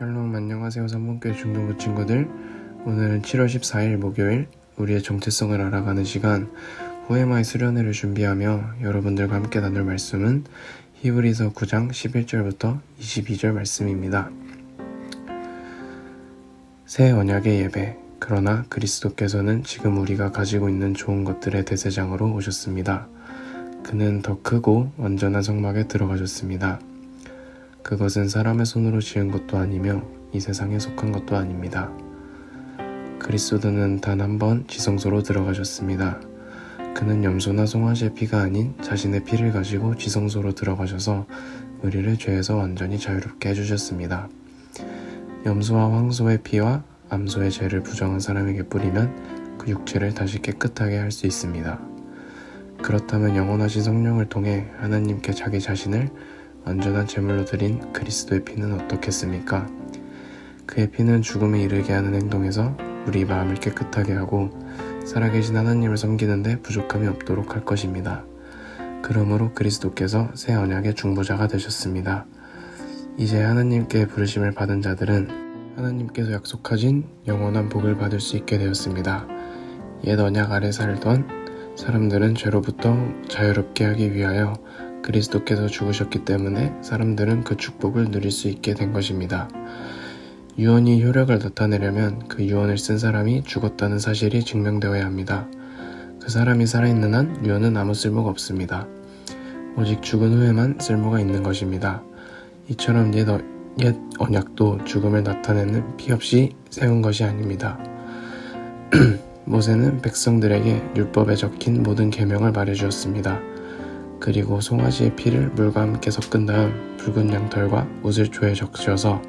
샬롬 안녕하세요. 삼봉교회 중동부 친구들. 오늘은 7월 14일 목요일 우리의 정체성을 알아가는 시간 후에마의 수련회를 준비하며 여러분들과 함께 나눌 말씀은 히브리서 9장 11절부터 22절 말씀입니다. 새 언약의 예배 그러나 그리스도께서는 지금 우리가 가지고 있는 좋은 것들의 대세장으로 오셨습니다. 그는 더 크고 완전한 성막에 들어가셨습니다 그것은 사람의 손으로 지은 것도 아니며 이 세상에 속한 것도 아닙니다. 그리스도는 단 한 번 지성소로 들어가셨습니다. 그는 염소나 송아지의 피가 아닌 자신의 피를 가지고 지성소로 들어가셔서 우리를 죄에서 완전히 자유롭게 해주셨습니다. 염소와 황소의 피와 암소의 죄를 부정한 사람에게 뿌리면 그 육체를 다시 깨끗하게 할 수 있습니다. 그렇다면 영원하신 성령을 통해 하나님께 자기 자신을 완전한 제물로 드린 그리스도의 피는 어떻겠습니까? 그의 피는 죽음에 이르게 하는 행동에서 우리 마음을 깨끗하게 하고 살아계신 하나님을 섬기는데 부족함이 없도록 할 것입니다. 그러므로 그리스도께서 새 언약의 중보자가 되셨습니다. 이제 하나님께 부르심을 받은 자들은 하나님께서 약속하신 영원한 복을 받을 수 있게 되었습니다. 옛 언약 아래 살던 사람들은 죄로부터 자유롭게 하기 위하여 그리스도께서 죽으셨기 때문에 사람들은 그 축복을 누릴 수 있게 된 것입니다. 유언이 효력을 나타내려면 그 유언을 쓴 사람이 죽었다는 사실이 증명되어야 합니다. 그 사람이 살아있는 한 유언은 아무 쓸모가 없습니다. 오직 죽은 후에만 쓸모가 있는 것입니다. 이처럼 옛, 어, 옛 언약도 죽음을 나타내는 피 없이 세운 것이 아닙니다. 모세는 백성들에게 율법에 적힌 모든 계명을 말해주었습니다. 그리고 송아지의 피를 물과 함께 섞은 다음 붉은 양털과 우슬초에 적셔서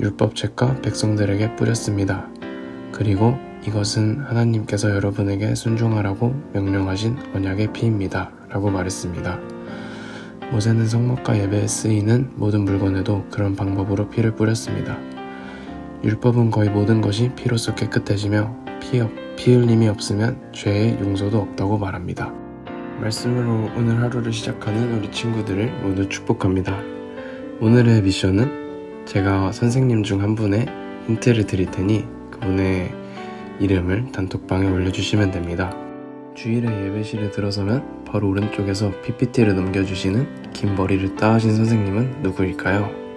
율법책과 백성들에게 뿌렸습니다. 그리고 이것은 하나님께서 여러분에게 순종하라고 명령하신 언약의 피입니다. 라고 말했습니다. 모세는 성막과 예배에 쓰이는 모든 물건에도 그런 방법으로 피를 뿌렸습니다. 율법은 거의 모든 것이 피로써 깨끗해지며 피, 없, 피 흘림이 없으면 죄의 용서도 없다고 말합니다. 말씀으로 오늘 하루를 시작하는 우리 친구들을 모두 축복합니다. 오늘의 미션은 제가 선생님 중 한 분의 힌트를 드릴 테니 그분의 이름을 단톡방에 올려주시면 됩니다. 주일에 예배실에 들어서면 바로 오른쪽에서 PPT를 넘겨주시는 긴 머리를 따하신 선생님은 누구일까요?